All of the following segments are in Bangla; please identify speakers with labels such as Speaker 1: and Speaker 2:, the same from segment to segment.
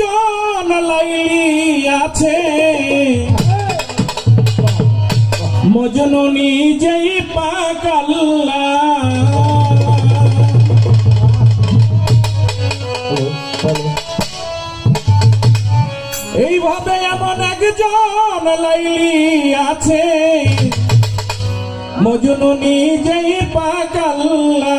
Speaker 1: জন লাইলি আছে মজনু নিজেই পাকাল্লা এইভাবে এমন একজন লাইলি আছে মজনু নিজেই পাকাল্লা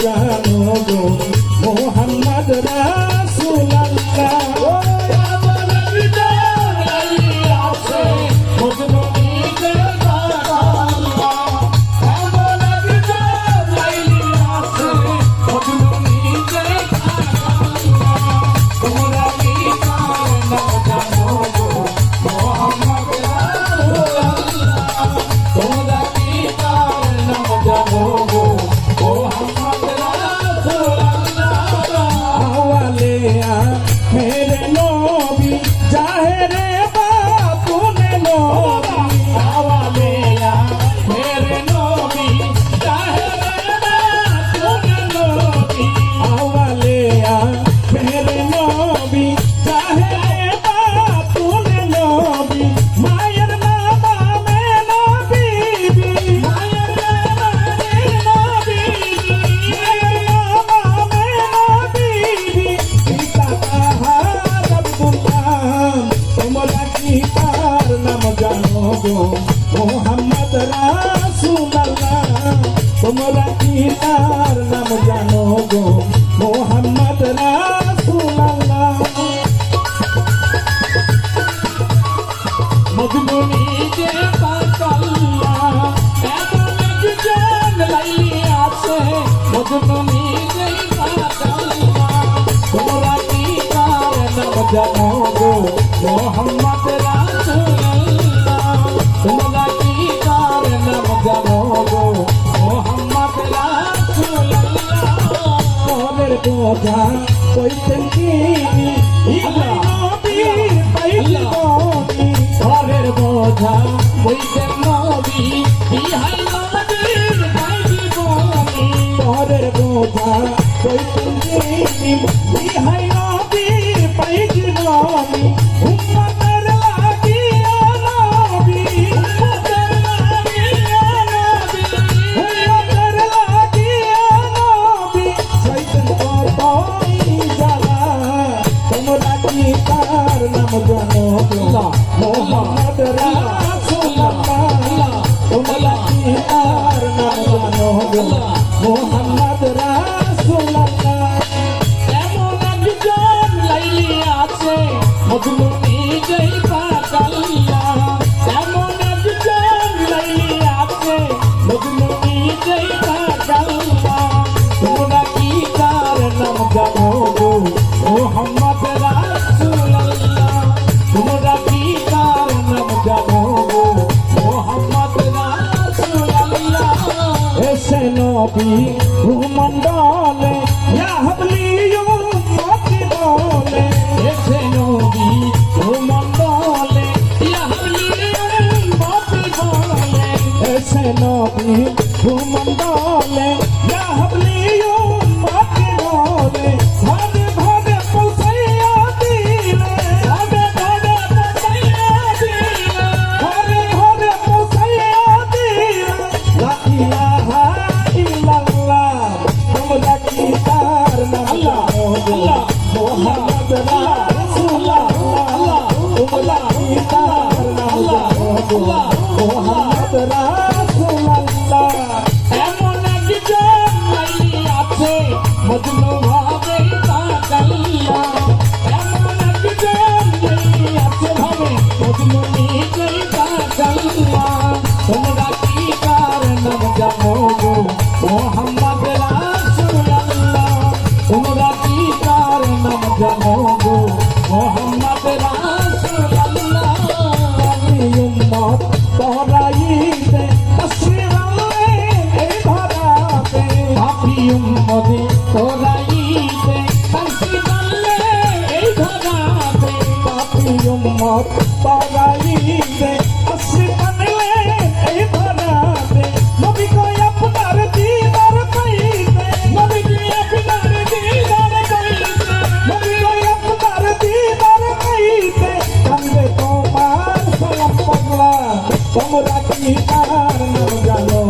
Speaker 1: Yeah. মোহাম্মদ রাসূলুল্লাহ। মজনুনি যে পাগলা এত জান লাইলি আছে মজনুনি যে পাগলা রাসূল বোঝা কইতে কি ঘরের বোঝা কইতে নবী। ঘরের বোঝা কইতে হাই নবী ভূমণ্ডলে But তোমরা কি আর নাম জানো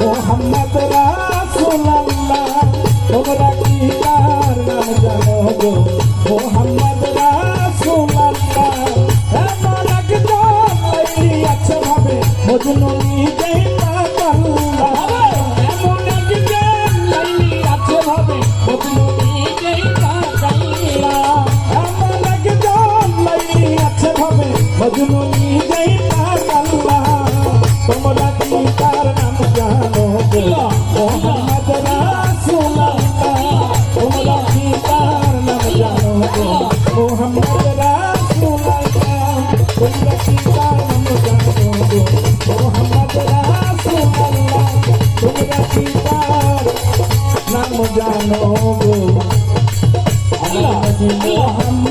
Speaker 1: মোহাম্মদ রাসূলুল্লাহ তোমরা কি আর নাম জানো গো মোহাম্মদ রাসূলুল্লাহ এমন একজন লাইলি আছে ভাবে মজনু নিজেই পাগলা এমন একজন লাইলি আছে ভাবে মজনু নিজেই পাগলা এমন একজন লাইলি আছে ভাবে মজনু জানো গো মোহাম্মদ রাসূলুল্লাহ তোমরা